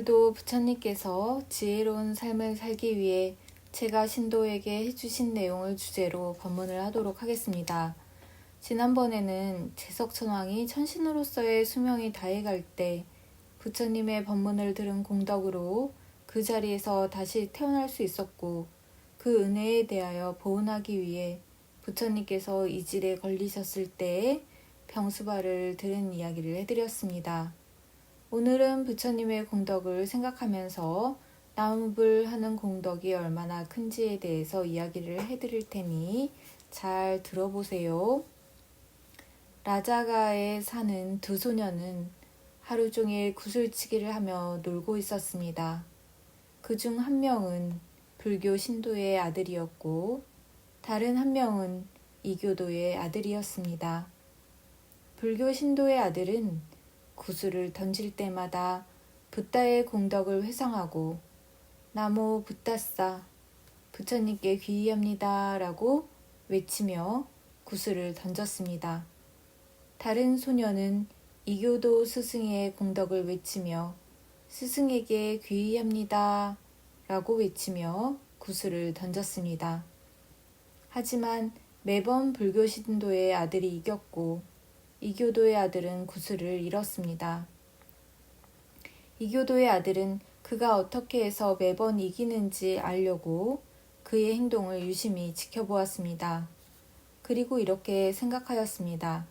오늘도 부처님께서 지혜로운 삶을 살기 위해 제가 신도에게 해주신 내용을 주제로 법문을 하도록 하겠습니다. 지난번에는 제석천왕이 천신으로서의 수명이 다해갈 때 부처님의 법문을 들은 공덕으로 그 자리에서 다시 태어날 수 있었고 그 은혜에 대하여 보은하기 위해 부처님께서 이질에 걸리셨을 때에 병수발을 들은 이야기를 해드렸습니다. 오늘은 부처님의 공덕을 생각하면서 나무불 하는 공덕이 얼마나 큰지에 대해서 이야기를 해드릴 테니 잘 들어보세요. 라자가에 사는 두 소녀는 하루 종일 구슬치기를 하며 놀고 있었습니다. 그 중 한 명은 불교 신도의 아들이었고 다른 한 명은 이교도의 아들이었습니다. 불교 신도의 아들은 구슬을 던질 때마다 붓다의 공덕을 회상하고 나무 붓다싸 부처님께 귀의합니다 라고 외치며 구슬을 던졌습니다. 다른 소녀는 이교도 스승의 공덕을 외치며 스승에게 귀의합니다 라고 외치며 구슬을 던졌습니다. 하지만 매번 불교 신도의 아들이 이겼고 이교도의 아들은 구슬을 잃었습니다. 이교도의 아들은 그가 어떻게 해서 매번 이기는지 알려고 그의 행동을 유심히 지켜보았습니다. 그리고 이렇게 생각하였습니다.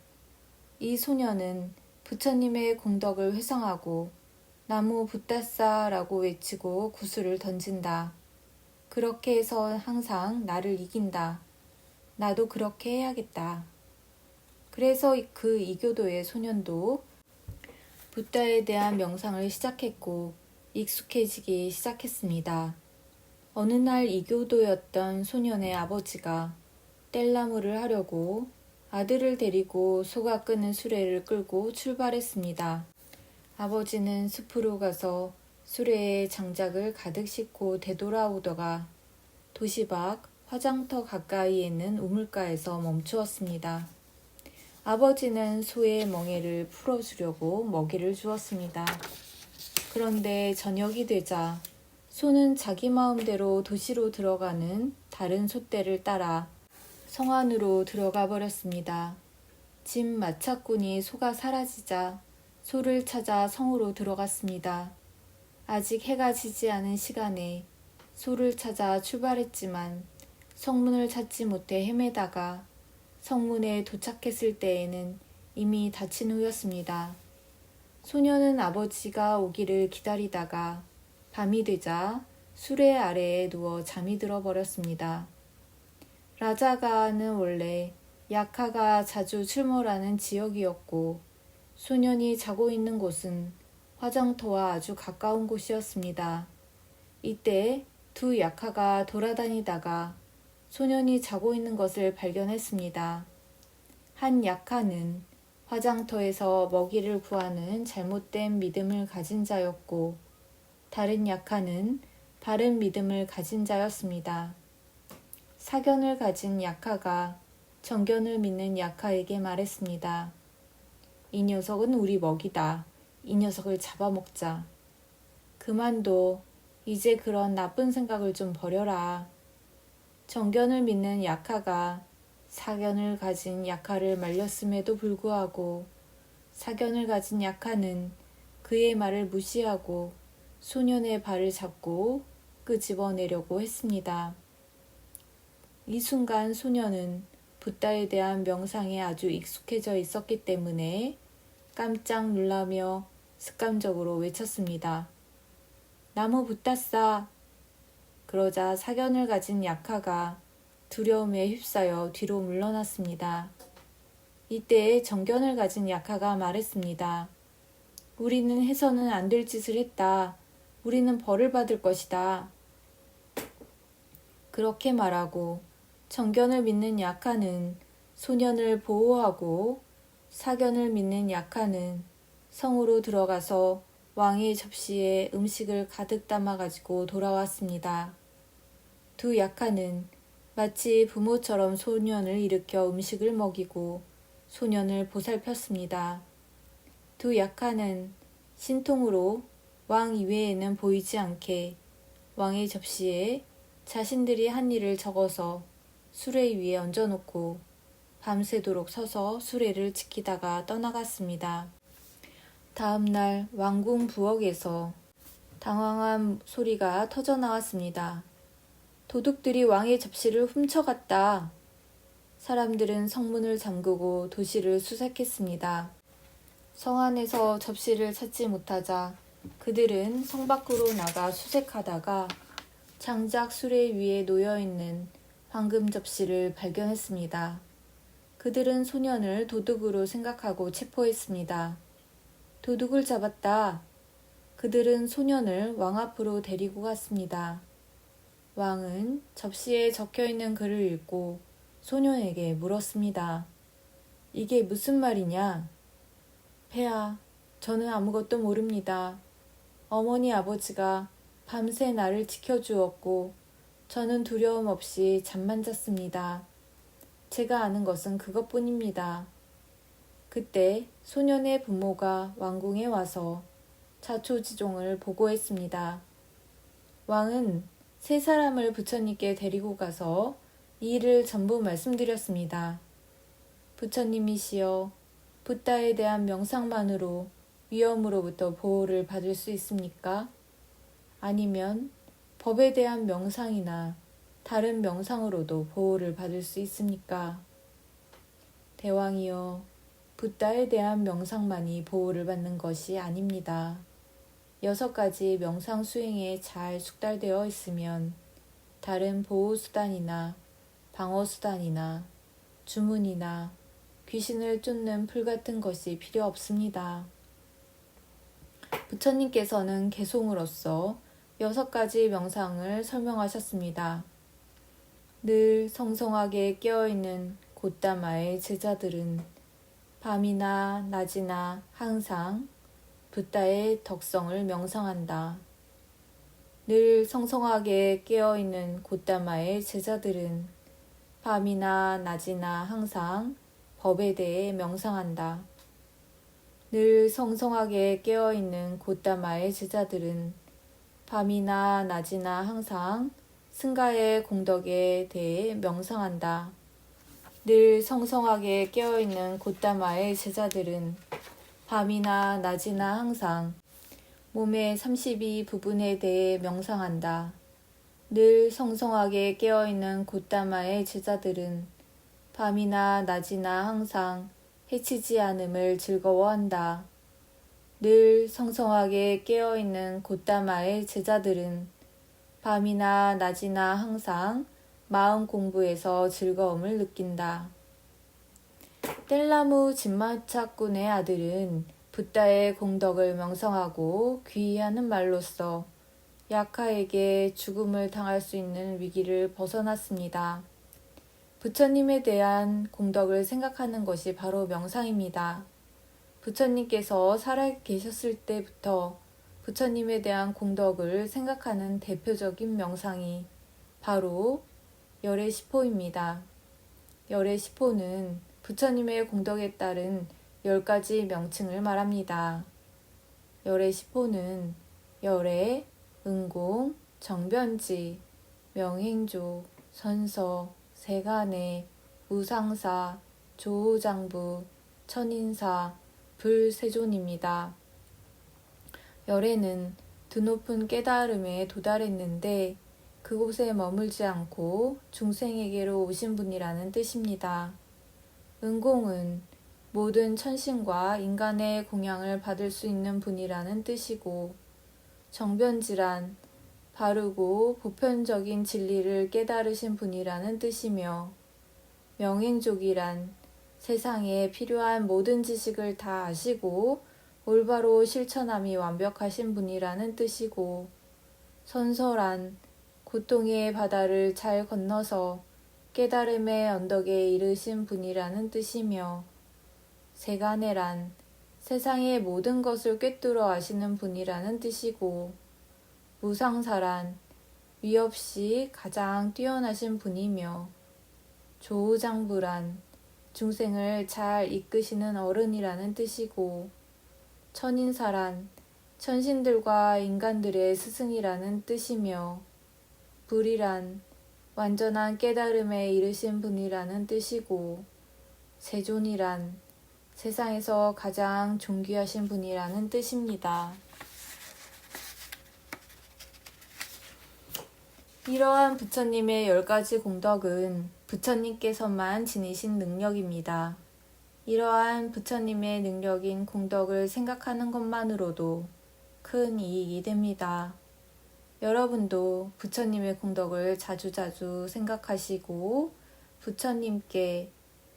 이 소녀는 부처님의 공덕을 회상하고 나무 붓다싸라고 외치고 구슬을 던진다. 그렇게 해서 항상 나를 이긴다. 나도 그렇게 해야겠다. 그래서 그 이교도의 소년도 붓다에 대한 명상을 시작했고 익숙해지기 시작했습니다. 어느 날 이교도였던 소년의 아버지가 뗄나무를 하려고 아들을 데리고 소가 끄는 수레를 끌고 출발했습니다. 아버지는 숲으로 가서 수레에 장작을 가득 싣고 되돌아오다가 도시 밖 화장터 가까이에 있는 우물가에서 멈추었습니다. 아버지는 소의 멍에를 풀어주려고 먹이를 주었습니다. 그런데 저녁이 되자 소는 자기 마음대로 도시로 들어가는 다른 소떼를 따라 성 안으로 들어가 버렸습니다. 집 마차꾼이 소가 사라지자 소를 찾아 성으로 들어갔습니다. 아직 해가 지지 않은 시간에 소를 찾아 출발했지만 성문을 찾지 못해 헤매다가 성문에 도착했을 때에는 이미 다친 후였습니다. 소녀는 아버지가 오기를 기다리다가 밤이 되자 수레 아래에 누워 잠이 들어 버렸습니다. 라자가는 원래 약하가 자주 출몰하는 지역이었고 소년이 자고 있는 곳은 화장터와 아주 가까운 곳이었습니다. 이때 두 약하가 돌아다니다가 소년이 자고 있는 것을 발견했습니다. 한 약하는 화장터에서 먹이를 구하는 잘못된 믿음을 가진 자였고, 다른 약하는 바른 믿음을 가진 자였습니다. 사견을 가진 약하가 정견을 믿는 약하에게 말했습니다. 이 녀석은 우리 먹이다. 이 녀석을 잡아먹자. 그만둬. 이제 그런 나쁜 생각을 좀 버려라. 정견을 믿는 약하가 사견을 가진 약하를 말렸음에도 불구하고 사견을 가진 약하는 그의 말을 무시하고 소년의 발을 잡고 끄집어내려고 했습니다. 이 순간 소년은 붓다에 대한 명상에 아주 익숙해져 있었기 때문에 깜짝 놀라며 습관적으로 외쳤습니다. 나무 붓다싸 그러자 사견을 가진 약하가 두려움에 휩싸여 뒤로 물러났습니다. 이때 정견을 가진 약하가 말했습니다. 우리는 해서는 안 될 짓을 했다. 우리는 벌을 받을 것이다. 그렇게 말하고 정견을 믿는 약하는 소년을 보호하고 사견을 믿는 약하는 성으로 들어가서 왕의 접시에 음식을 가득 담아가지고 돌아왔습니다. 두 약하는 마치 부모처럼 소년을 일으켜 음식을 먹이고 소년을 보살폈습니다. 두 약하는 신통으로 왕 이외에는 보이지 않게 왕의 접시에 자신들이 한 일을 적어서 수레 위에 얹어놓고 밤새도록 서서 수레를 지키다가 떠나갔습니다. 다음 날 왕궁 부엌에서 당황한 소리가 터져 나왔습니다. 도둑들이 왕의 접시를 훔쳐갔다. 사람들은 성문을 잠그고 도시를 수색했습니다. 성 안에서 접시를 찾지 못하자 그들은 성 밖으로 나가 수색하다가 장작 수레 위에 놓여 있는 황금 접시를 발견했습니다. 그들은 소년을 도둑으로 생각하고 체포했습니다. 도둑을 잡았다. 그들은 소년을 왕 앞으로 데리고 갔습니다. 왕은 접시에 적혀 있는 글을 읽고 소년에게 물었습니다. 이게 무슨 말이냐? 폐하, 저는 아무것도 모릅니다. 어머니 아버지가 밤새 나를 지켜주었고 저는 두려움 없이 잠만 잤습니다. 제가 아는 것은 그것뿐입니다. 그때 소년의 부모가 왕궁에 와서 자초지종을 보고했습니다. 왕은 세 사람을 부처님께 데리고 가서 이 일을 전부 말씀드렸습니다. 부처님이시여, 붓다에 대한 명상만으로 위험으로부터 보호를 받을 수 있습니까? 아니면 법에 대한 명상이나 다른 명상으로도 보호를 받을 수 있습니까? 대왕이여, 붓다에 대한 명상만이 보호를 받는 것이 아닙니다. 여섯 가지 명상 수행에 잘 숙달되어 있으면 다른 보호 수단이나 방어 수단이나 주문이나 귀신을 쫓는 풀 같은 것이 필요 없습니다. 부처님께서는 개송으로서 여섯 가지 명상을 설명하셨습니다. 늘 성성하게 깨어있는 곧다마의 제자들은 밤이나 낮이나 항상 붓다의 덕성을 명상한다. 늘 성성하게 깨어있는 곧다마의 제자들은 밤이나 낮이나 항상 법에 대해 명상한다. 늘 성성하게 깨어있는 곧다마의 제자들은 밤이나 낮이나 항상 승가의 공덕에 대해 명상한다. 늘 성성하게 깨어있는 곧다마의 제자들은 밤이나 낮이나 항상 몸의 32 부분에 대해 명상한다. 늘 성성하게 깨어있는 곧다마의 제자들은 밤이나 낮이나 항상 해치지 않음을 즐거워한다. 늘 성성하게 깨어있는 곧다마의 제자들은 밤이나 낮이나 항상 마음 공부에서 즐거움을 느낀다. 뗄나무 진마차꾼의 아들은 붓다의 공덕을 명성하고 귀의하는 말로써 약하에게 죽음을 당할 수 있는 위기를 벗어났습니다. 부처님에 대한 공덕을 생각하는 것이 바로 명상입니다. 부처님께서 살아 계셨을 때부터 부처님에 대한 공덕을 생각하는 대표적인 명상이 바로 열의 시포입니다. 열의 시포는 부처님의 공덕에 따른 열 가지 명칭을 말합니다. 열의 시포는 열의, 은공, 정변지, 명행조, 선서, 세간의, 우상사, 조우장부, 천인사, 불세존입니다. 열애는 드높은 깨달음에 도달했는데 그곳에 머물지 않고 중생에게로 오신 분이라는 뜻입니다. 은공은 모든 천신과 인간의 공양을 받을 수 있는 분이라는 뜻이고 정변지란 바르고 보편적인 진리를 깨달으신 분이라는 뜻이며 명행족이란 세상에 필요한 모든 지식을 다 아시고 올바로 실천함이 완벽하신 분이라는 뜻이고 선설한 고통의 바다를 잘 건너서 깨달음의 언덕에 이르신 분이라는 뜻이며 세간에란 세상의 모든 것을 꿰뚫어 아시는 분이라는 뜻이고 무상사란 위 없이 가장 뛰어나신 분이며 조우장부란 중생을 잘 이끄시는 어른이라는 뜻이고 천인사란 천신들과 인간들의 스승이라는 뜻이며 불이란 완전한 깨달음에 이르신 분이라는 뜻이고 세존이란 세상에서 가장 존귀하신 분이라는 뜻입니다. 이러한 부처님의 열 가지 공덕은 부처님께서만 지니신 능력입니다. 이러한 부처님의 능력인 공덕을 생각하는 것만으로도 큰 이익이 됩니다. 여러분도 부처님의 공덕을 자주자주 생각하시고 부처님께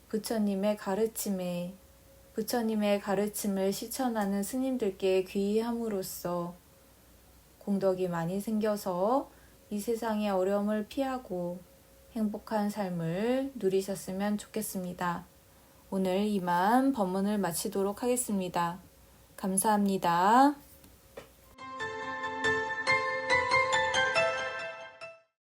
부처님의 가르침에 부처님의 가르침을 실천하는 스님들께 귀의함으로써 공덕이 많이 생겨서 이 세상의 어려움을 피하고 행복한 삶을 누리셨으면 좋겠습니다. 오늘 이만 법문을 마치도록 하겠습니다. 감사합니다.